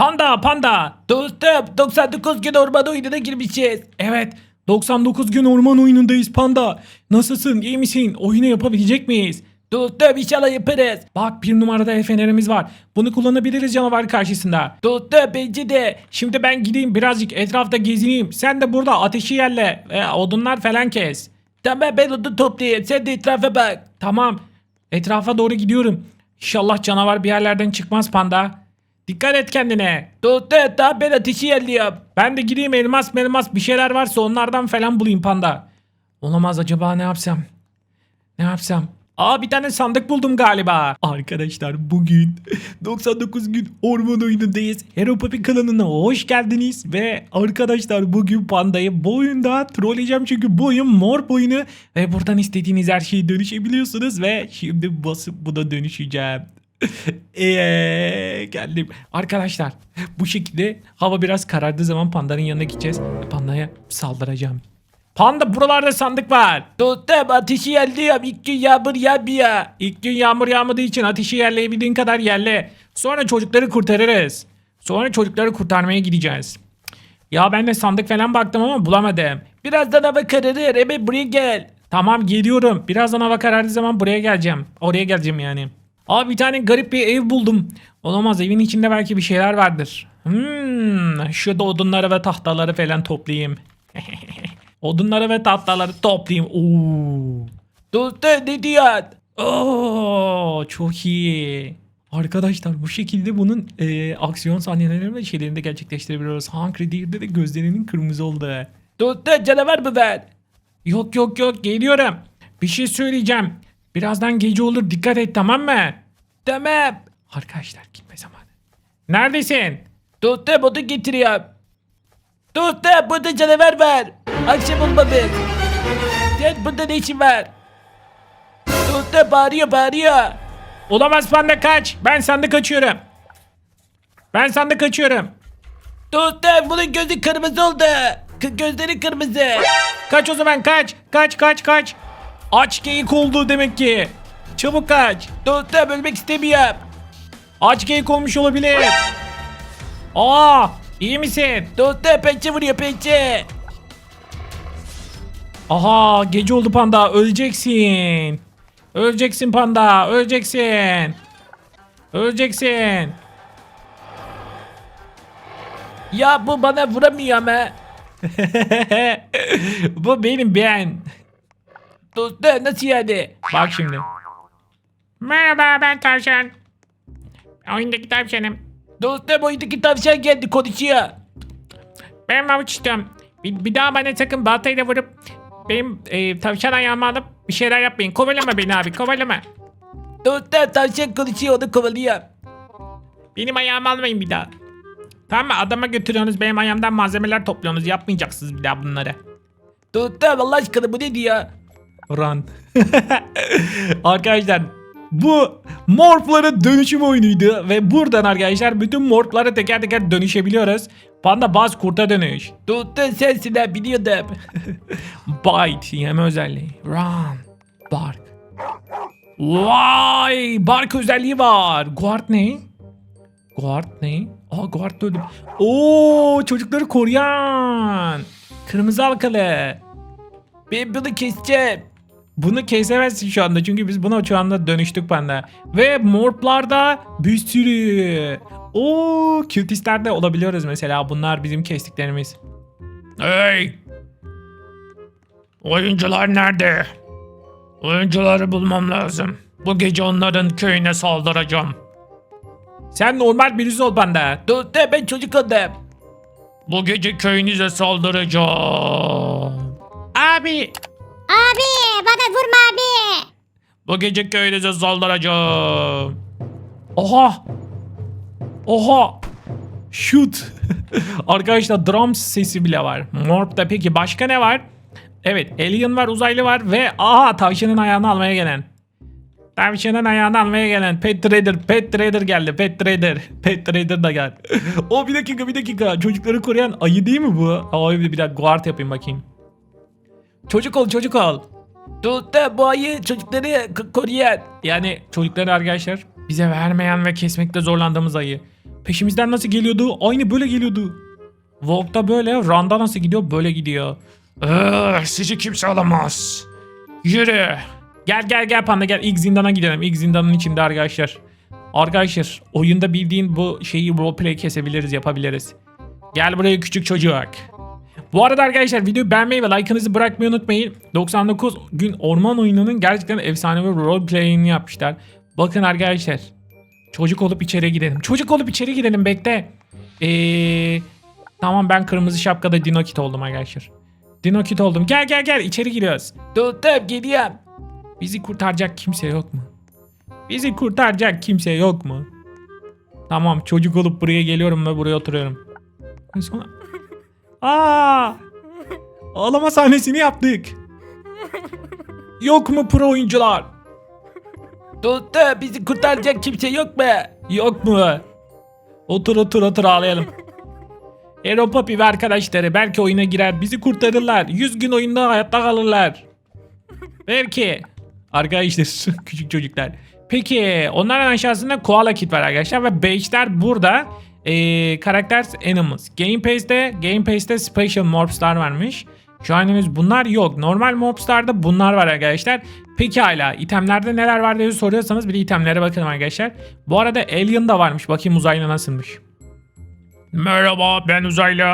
Panda panda. Dostum 99 gün orman oyununa girmişiz. Evet 99 gün orman oyunundayız panda. Nasılsın iyi misin? Oyunu yapabilecek miyiz? Dostum inşallah yaparız. Bak bir numarada el fenerimiz var. Bunu kullanabiliriz canavar karşısında. Dostum bence de. Şimdi ben gideyim birazcık etrafta gezineyim. Sen de burada ateşi yerle. E, odunlar falan kes. Tamam ben odun toplayayım. Sen de etrafa bak. Tamam. Etrafa doğru gidiyorum. İnşallah canavar bir yerlerden çıkmaz panda. Dikkat et kendine. Dostum daha ben ateşi yerliyorum. Ben de gideyim elmas melmas bir şeyler varsa onlardan falan bulayım panda. Olamaz acaba ne yapsam? Ne yapsam? Aa bir tane sandık buldum galiba. Arkadaşlar bugün 99 gün orman oyunundayız. Hero Puppy kanalına hoş geldiniz. Ve arkadaşlar bugün pandayı bu oyunda trolleyeceğim. Çünkü bu oyun mor oyunu. Ve buradan istediğiniz her şeyi dönüşebiliyorsunuz. Ve şimdi basıp buna dönüşeceğim. Eee geldim. Arkadaşlar bu şekilde hava biraz karardığı zaman pandanın yanına gideceğiz. Pandaya saldıracağım. Panda buralarda sandık var. Dostum ateşi yerliyorum. İlk gün yağmur yağmıyor. İlk gün yağmur yağmadığı için ateşi yerleyebildiğin kadar yerle. Sonra çocukları kurtarırız. Sonra çocukları kurtarmaya gideceğiz. Ya ben de sandık falan baktım ama bulamadım. Birazdan hava kararır. Hemen buraya gel. Tamam geliyorum. Birazdan hava karardığı zaman buraya geleceğim. Oraya geleceğim yani. Aa bir tane garip bir ev buldum. Olamaz evin içinde belki bir şeyler vardır. Hmm, şu da odunları ve tahtaları falan toplayayım. Odunları ve tahtaları toplayayım. Oo. Diyorsun? Oo, çok iyi. Arkadaşlar bu şekilde bunun e, aksiyon sahnelerini ve şeylerini de gerçekleştirebiliyoruz. Hungry Deer'de de gözlerinin kırmızı oldu. Dostum canavar mı ben? Yok yok yok geliyorum. Bir şey söyleyeceğim. Birazdan gece olur dikkat et tamam mı? Tamam. Arkadaşlar gitme zamanı. Neredesin? Dostum onu getiriyorum. Dostum burada canavar var. Akşam olmamış. Sen burada ne işin var? Dostum bağırıyor bağırıyor. Olamaz panda kaç. Ben sandık açıyorum. Ben sandık açıyorum. Dostum bunun gözü kırmızı oldu. K- gözleri kırmızı. Kaç o zaman kaç. Kaç kaç kaç. Aç geyik oldu demek ki. Çabuk kaç. Dostum ölmek istemiyorum. Aç geyik olmuş olabilir. Aa iyi misin? Dostum pençe vuruyor pençe. Aha gece oldu panda öleceksin. Öleceksin panda öleceksin. Öleceksin. Ya bu bana vuramıyor ama. bu benim ben. Dostum nasıl yani? Bak şimdi. Merhaba ben tavşan. Oyundaki tavşanım. Dostum oyundaki tavşan geldi konuşuyor. Ben avuçtum. Bir, bir daha bana sakın baltayla vurup benim e, tavşan ayağımı alıp bir şeyler yapmayın. Kovalama beni abi kovalama. Dostum tavşan konuşuyor onu kovalıyor. Benim ayağımı almayın bir daha. Tamam mı? Adama götürüyorsunuz benim ayağımdan malzemeler topluyorsunuz. Yapmayacaksınız bir daha bunları. Dostum Allah aşkına bu ne diyor? Run. arkadaşlar bu morfların dönüşüm oyunuydu ve buradan arkadaşlar bütün morflara teker teker dönüşebiliyoruz. Panda baz kurta dönüş. Dostum sensin ha biliyordum. Bite yeme özelliği. Run. Bark. Vay bark özelliği var. Guard ne? Guard ne? Aa guard öldüm. Oo çocukları koruyan. Kırmızı halkalı. Ben bunu keseceğim. Bunu kesemezsin şu anda çünkü biz buna şu anda dönüştük panda. Ve morplarda bir sürü. Oo cutisler de olabiliyoruz mesela. Bunlar bizim kestiklerimiz. Hey! Oyuncular nerede? Oyuncuları bulmam lazım. Bu gece onların köyüne saldıracağım. Sen normal birisi ol panda. Dur ben çocuk oldum. Bu gece köyünüze saldıracağım. Abi Abi bana vurma abi. bu gece köyünüze saldıracağım. Oha. Oha. Shoot. Arkadaşlar drum sesi bile var. Morp'ta peki başka ne var? Evet alien var uzaylı var ve aha tavşanın ayağını almaya gelen. Tavşanın ayağını almaya gelen Pet Trader, Pet Trader geldi. Pet Trader, Pet Trader da geldi. o bir dakika bir dakika. Çocukları koruyan ayı değil mi bu? Aa bir dakika guard yapayım bakayım. Çocuk ol çocuk ol. Dostum bu ayı çocukları k- koruyan. Yani çocukları arkadaşlar bize vermeyen ve kesmekte zorlandığımız ayı. Peşimizden nasıl geliyordu? Aynı böyle geliyordu. Walk'ta böyle, Run'da nasıl gidiyor? Böyle gidiyor. Ee, sizi kimse alamaz. Yürü. Gel gel gel panda gel. İlk zindana gidelim. İlk zindanın içinde arkadaşlar. Arkadaşlar oyunda bildiğin bu şeyi roleplay kesebiliriz yapabiliriz. Gel buraya küçük çocuk. Bu arada arkadaşlar videoyu beğenmeyi ve like'ınızı bırakmayı unutmayın. 99 gün orman oyununun gerçekten efsane bir roleplay'ini yapmışlar. Bakın arkadaşlar. Çocuk olup içeri gidelim. Çocuk olup içeri gidelim bekle. Eee... Tamam ben kırmızı şapkada Dinokit oldum arkadaşlar. Dinokit oldum. Gel gel gel içeri giriyoruz. Tuttum gidiyorum. Bizi kurtaracak kimse yok mu? Bizi kurtaracak kimse yok mu? Tamam çocuk olup buraya geliyorum ve buraya oturuyorum. Sonra... Aa! Ağlama sahnesini yaptık. Yok mu pro oyuncular? Tuttu bizi kurtaracak kimse yok mu? Yok mu? Otur otur otur ağlayalım. Hero Poppy ve arkadaşları belki oyuna girer bizi kurtarırlar. 100 gün oyunda hayatta kalırlar. Belki. Arkadaşlar küçük çocuklar. Peki onların aşağısında Koala Kit var arkadaşlar ve Badge'ler burada. Ee, karakter Animals. Game Pass'te, Game Pass'te Special Mobs'lar varmış. Şu an henüz bunlar yok. Normal mobslarda bunlar var arkadaşlar. Peki hala itemlerde neler var diye soruyorsanız bir itemlere bakalım arkadaşlar. Bu arada Alien da varmış. Bakayım uzaylı nasılmış. Merhaba ben uzaylı.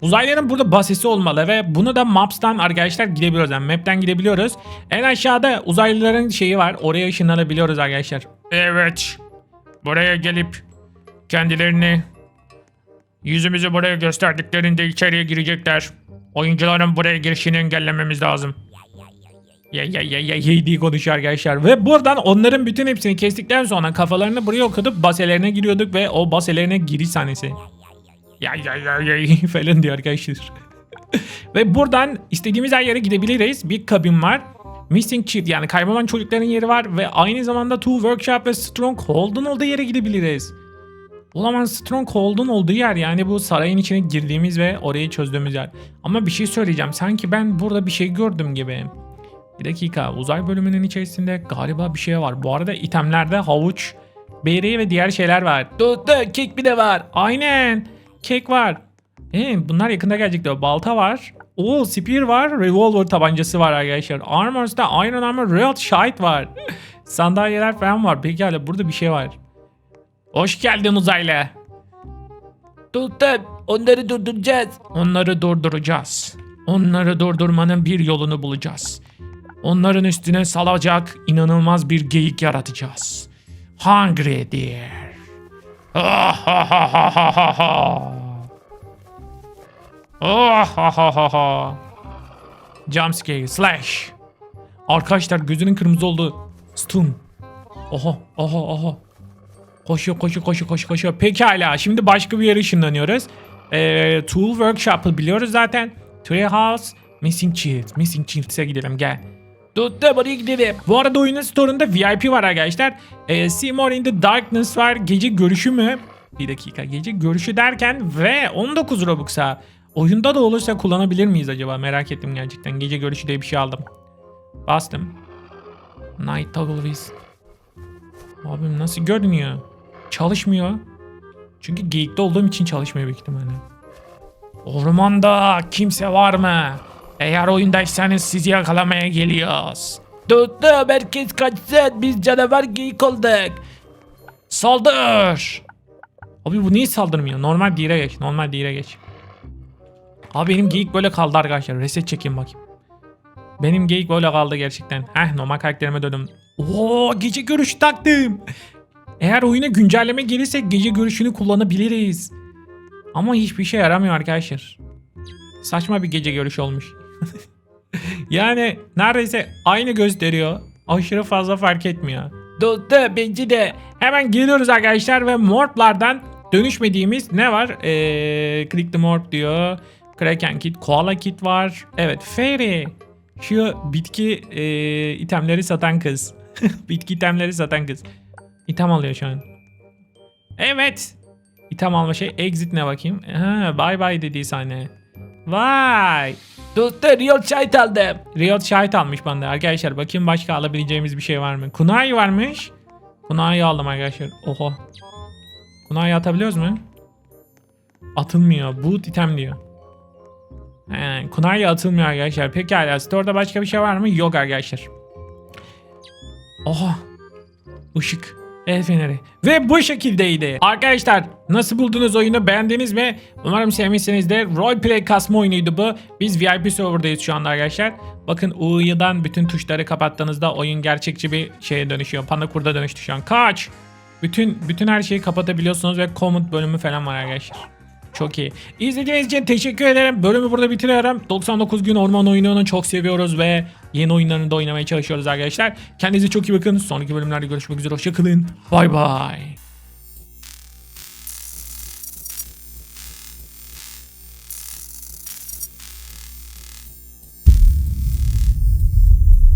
Uzaylıların burada basesi olmalı ve bunu da Maps'tan arkadaşlar gidebiliyoruz. Yani map'ten gidebiliyoruz. En aşağıda uzaylıların şeyi var. Oraya ışınlanabiliyoruz arkadaşlar. Evet. Buraya gelip kendilerini yüzümüzü buraya gösterdiklerinde içeriye girecekler. Oyuncuların buraya girişini engellememiz lazım. Ya ya ya ya ya diye konuşuyor arkadaşlar. Ve buradan onların bütün hepsini kestikten sonra kafalarını buraya okutup baselerine giriyorduk ve o baselerine giriş sahnesi. Ya ya ya ya falan diyor arkadaşlar. ve buradan istediğimiz her yere gidebiliriz. Bir kabin var. Missing Child yani kaybolan çocukların yeri var ve aynı zamanda Two Workshop ve Stronghold'un olduğu yere gidebiliriz. Olamaz Stronghold'un olduğu yer yani bu sarayın içine girdiğimiz ve orayı çözdüğümüz yer. Ama bir şey söyleyeceğim sanki ben burada bir şey gördüm gibi. Bir dakika uzay bölümünün içerisinde galiba bir şey var. Bu arada itemlerde havuç, beri ve diğer şeyler var. Tuttu kek bir de var. Aynen kek var. Ee, bunlar yakında gelecek diyor. Balta var. Oo spear var. Revolver tabancası var arkadaşlar. Armors'ta Iron Armor Real Shite var. Sandalyeler falan var. Pekala burada bir şey var. Hoş geldin uzaylı. Tuttum. Onları durduracağız. Onları durduracağız. Onları durdurmanın bir yolunu bulacağız. Onların üstüne salacak inanılmaz bir geyik yaratacağız. Hungry deer. Ha ha ha ha ha ha. Ah ha ha ha ha. Jumpscare slash. Arkadaşlar gözünün kırmızı oldu. Stun. Oha oha oha. Koşuyor koşuyor koşuyor koşuyor koşuyor. Pekala şimdi başka bir yere ışınlanıyoruz. Ee, Tool Workshop'ı biliyoruz zaten. Treehouse, Missing Child. Missing Child'e gidelim gel. Tuttu buraya gidelim. Bu arada oyunun store'unda VIP var arkadaşlar. Ee, See in the Darkness var. Gece görüşü mü? Bir dakika gece görüşü derken ve 19 Robux'a. Oyunda da olursa kullanabilir miyiz acaba? Merak ettim gerçekten. Gece görüşü diye bir şey aldım. Bastım. Night Toggle. Abim nasıl görünüyor? Çalışmıyor. Çünkü geyikte olduğum için çalışmıyor büyük ihtimalle. Ormanda kimse var mı? Eğer oyundaysanız sizi yakalamaya geliyoruz. Tuttu herkes kaçsın biz canavar geyik olduk. Saldır. Abi bu niye saldırmıyor? Normal dire geç. Normal dire geç. Abi benim geyik böyle kaldı arkadaşlar. Reset çekeyim bakayım. Benim geyik böyle kaldı gerçekten. Heh normal karakterime döndüm. Oo gece görüşü taktım. Eğer oyuna güncelleme gelirse gece görüşünü kullanabiliriz. Ama hiçbir şey yaramıyor arkadaşlar. Saçma bir gece görüşü olmuş. yani neredeyse aynı gösteriyor. Aşırı fazla fark etmiyor. Tuttu bence de. Hemen geliyoruz arkadaşlar ve morplardan dönüşmediğimiz ne var? Ee, click the morp diyor. Kraken kit, koala kit var. Evet fairy. Şu bitki ee, itemleri satan kız. bitki itemleri satan kız. İtem alıyor şu an. Evet. İtem alma şey. Exit ne bakayım? Ha, bye bye dediği sahne. Vay. Tuttu Real Shite aldım. Real Shite almış bana arkadaşlar. Bakayım başka alabileceğimiz bir şey var mı? Kunai varmış. Kunai aldım arkadaşlar. Oha. Kunay'ı atabiliyoruz mu? Atılmıyor. Boot item diyor. He, Kunay'ı atılmıyor arkadaşlar. Pekala. Store'da başka bir şey var mı? Yok arkadaşlar. Oha. Işık. El feneri. Ve bu şekildeydi. Arkadaşlar nasıl buldunuz oyunu beğendiniz mi? Umarım sevmişsinizdir. Roleplay kasma oyunuydu bu. Biz VIP serverdayız şu anda arkadaşlar. Bakın U'dan bütün tuşları kapattığınızda oyun gerçekçi bir şeye dönüşüyor. Panda kurda dönüştü şu an. Kaç! Bütün bütün her şeyi kapatabiliyorsunuz ve comment bölümü falan var arkadaşlar. Çok iyi. İzlediğiniz için teşekkür ederim. Bölümü burada bitiriyorum. 99 gün orman oyununu çok seviyoruz ve yeni oyunlarını da oynamaya çalışıyoruz arkadaşlar. Kendinize çok iyi bakın. Sonraki bölümlerde görüşmek üzere. Hoşçakalın. Bay bay.